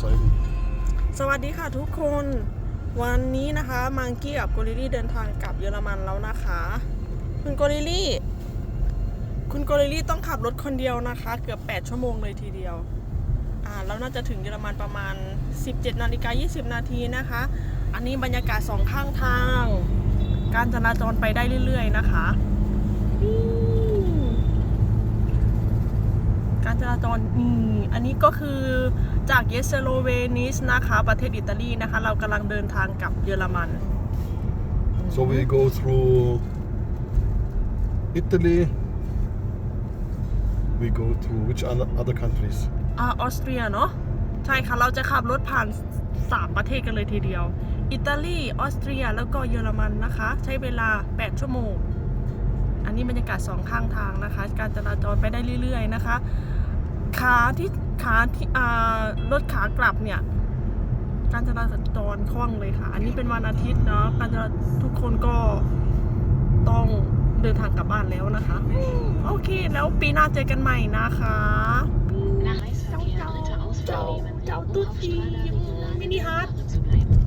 zeigen. สวัสดีค่ะทุกคน วันนี้นะคะมังกี้กับโกลิลี่เดินทางกลับเยอรมันแล้วนะคะ คุณโกลิลี่ คุณโกลิลี่ต้องขับรถคนเดียวนะคะ เกือบ 8 ชั่วโมงเลยทีเดียว อ่าแล้วน่าจะถึงเยอรมันประมาณ 17นาฬิกา20 นาทีนะคะ อันนี้บรรยากาศสองข้างทาง การจราจรไปได้เรื่อย ๆ นะคะอืมกา รจราจรนี่อันนี้ก็คือจากเยสโลเวนิสนะคะ ประเทศอิตาลีนะคะ เรากำลังเดินทางกลับเยอรมัน So we go through Italy. We go to which other, other countries? อ่าออสเตรียเนาะใช่ค่ะ เราจะขับรถผ่าน3ประเทศกันเลยทีเดียว อิตาลี ออสเตรีย แล้วก็เยอรมันนะคะ ใช้เวลา 8 ชั่วโมง อันนี้บรรยากาศสองข้างทางนะคะ การจราจรไปได้เรื่อยๆนะคะ ขาที่ขาที่อ่ารถขากลับเนี่ย การจราจรคล่องเลยค่ะ อันนี้เป็นวันอาทิตย์เนาะการจราทุกคนก็ต้องเดินทางกลับบ้านแล้วนะคะ โอเค แล้วปีหน้าเจอกันใหม่นะคะ Nachverkehr dritte Ausfahrt nehmen, Ciao, um ciao, auf tutti. Strada Regionale Mini der Hart. Fahre zu bleiben.